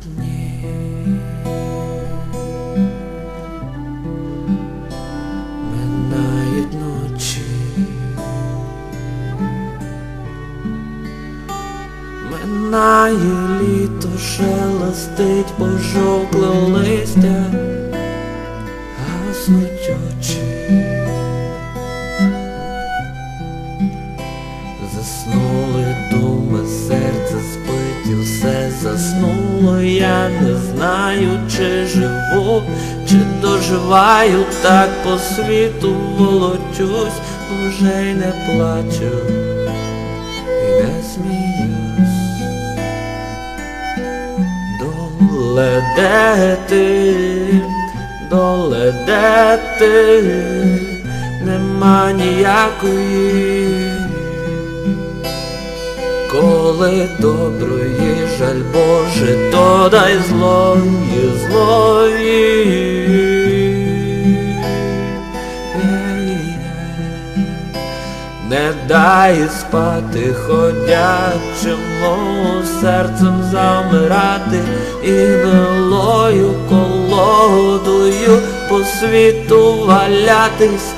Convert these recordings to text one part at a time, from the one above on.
Дні. Минають ночі. Минає літо, шелестить пожовкле листя, гаснуть очі. Заснули думи, серце спить і все заснуло, я не знаю, чи живу, чи доживаю, так по світу волочусь, вже й не плачу і не сміюсь. Доле де ти, доле де ти, нема ніякої. Коли доброї жаль Боже, то дай злої, злої. Не дай спати ходячому серцем замирати і милою колодою по світу валятись,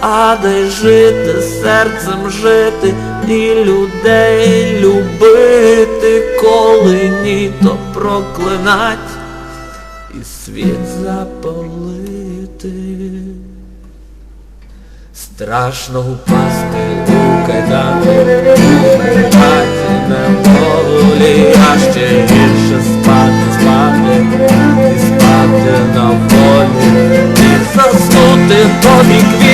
а дай жити серцем жити і людей любити, коли ні, то проклинать і світ запалити. Страшно упасти у кайдани, хаті неволі, а ще гірше спати, спати, і спати на волі, і заснути тобі віком,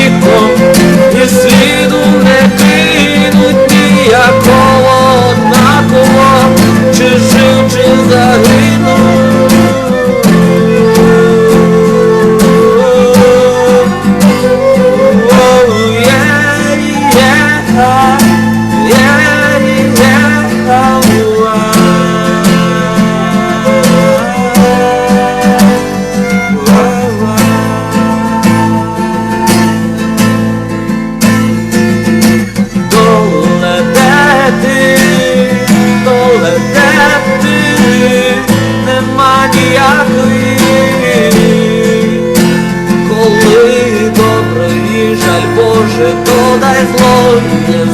Oh. Жаль Боже, то дай злої.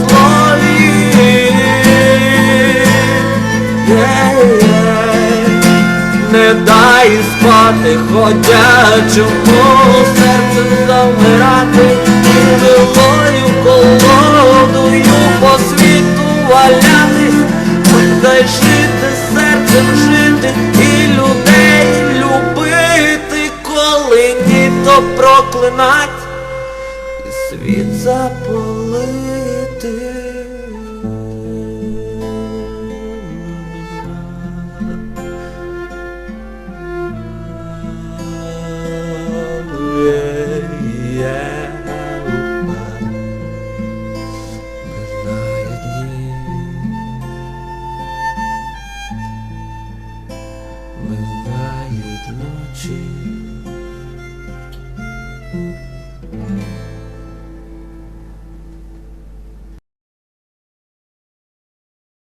Не дай спати ходячому серцем замирати і милою колодою по світу валятись, дай жити серцем жити і людей любити, коли ні, то проклинать і світ запалити.